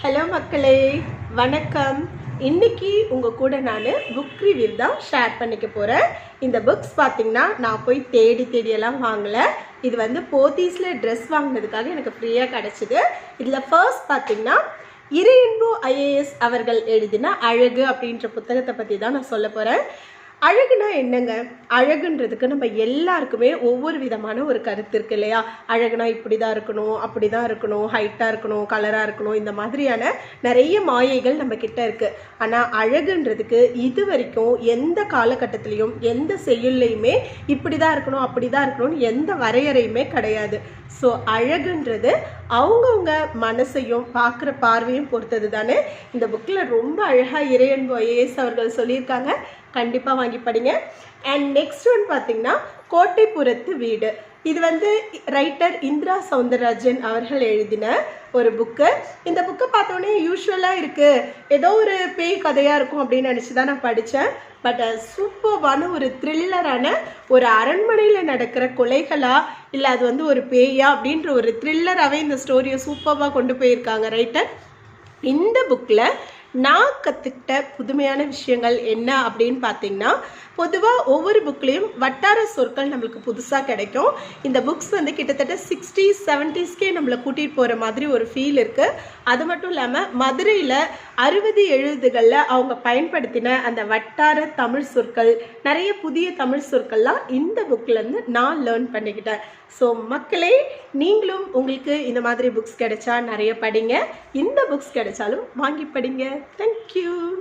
Hello மக்களே. வணக்கம். இன்னைக்கு உங்கள் கூட நான் புக் ரிவ்யூ தான் ஷேர் பண்ணிக்க போகிறேன் இந்த புக்ஸ் பார்த்தீங்கன்னா நான் போய் தேடி தேடியெல்லாம் வாங்கலை. இது வந்து போத்தீஸில் ட்ரெஸ் வாங்கினதுக்காக எனக்கு ஃப்ரீயாக கிடச்சிது. இதில் ஃபர்ஸ்ட் பார்த்தீங்கன்னா இறையன்பு ஐஏஎஸ் அவர்கள் எழுதின அழகு அப்படின்ற புத்தகத்தை பற்றி தான் நான் சொல்ல போகிறேன் அழகுனா என்னங்க? அழகுன்றதுக்கு நம்ம எல்லாருக்குமே ஒவ்வொரு விதமான ஒரு கருத்து இருக்கு இல்லையா? அழகுனா இப்படி தான் இருக்கணும் அப்படி தான் இருக்கணும் ஹைட்டாக இருக்கணும் கலராக இருக்கணும் இந்த மாதிரியான நிறைய மாயைகள் நம்ம கிட்ட இருக்கு. ஆனால் அழகுன்றதுக்கு இது வரைக்கும் எந்த காலகட்டத்திலையும் எந்த செயல்லையுமே இப்படி தான் இருக்கணும் அப்படி தான் இருக்கணும்னு எந்த வரையறையுமே கிடையாது. ஸோ அழகுன்றது அவங்கவுங்க மனசையும் பார்க்குற பார்வையும் பொறுத்தது தானே இந்த புக்கில் ரொம்ப அழகாக இறையன்பு ஐஏஎஸ் அவர்கள் சொல்லியிருக்காங்க. கண்டிப்பாக வாங்கி படிங்க. அண்ட் நெக்ஸ்ட் ஒன் பார்த்தீங்கன்னா கோட்டைப்புறத்து வீடு. இது வந்து ரைட்டர் இந்திரா சவுந்தரராஜன் அவர்கள் எழுதின ஒரு புக்கு இந்த புக்கை பார்த்தோன்னே யூஸ்வலாக இருக்குது ஏதோ ஒரு பேய் கதையாக இருக்கும் அப்படின்னு நினச்சி தான் நான் படித்தேன் பட் சூப்பர்வான ஒரு த்ரில்லரான ஒரு அரண்மனையில் நடக்கிற கொலைகளா? இல்லை அது வந்து ஒரு பேயா? அப்படின்ற ஒரு த்ரில்லராகவே இந்த ஸ்டோரியை சூப்பராக கொண்டு போயிருக்காங்க ரைட்டர் இந்த புக்கில் நான் கற்றுக்கிட்ட புதுமையான விஷயங்கள் என்ன அப்படின்னு பார்த்தீங்கன்னா பொதுவாக ஒவ்வொரு புக்லேயும் வட்டார சொற்கள் நம்மளுக்கு புதுசாக கிடைக்கும். இந்த புக்ஸ் வந்து கிட்டத்தட்ட சிக்ஸ்டீஸ் செவன்டிஸ்க்கே நம்மளை கூட்டிகிட்டு போகிற மாதிரி ஒரு ஃபீல் இருக்குது அது மட்டும் இல்லாமல் மதுரையில் அறுபது எழுபதுகளில் அவங்க பயன்படுத்தின அந்த வட்டார தமிழ் சொற்கள் நிறைய புதிய தமிழ் சொற்கள்லாம் இந்த புக்லேருந்து நான் லேர்ன் பண்ணிக்கிட்டேன். ஸோ மக்களே நீங்களும் உங்களுக்கு இந்த மாதிரி புக்ஸ் கிடைச்சா நிறைய படிங்க. இந்த புக்ஸ் கிடைச்சாலும் வாங்கி படிங்க. தேங்க்யூ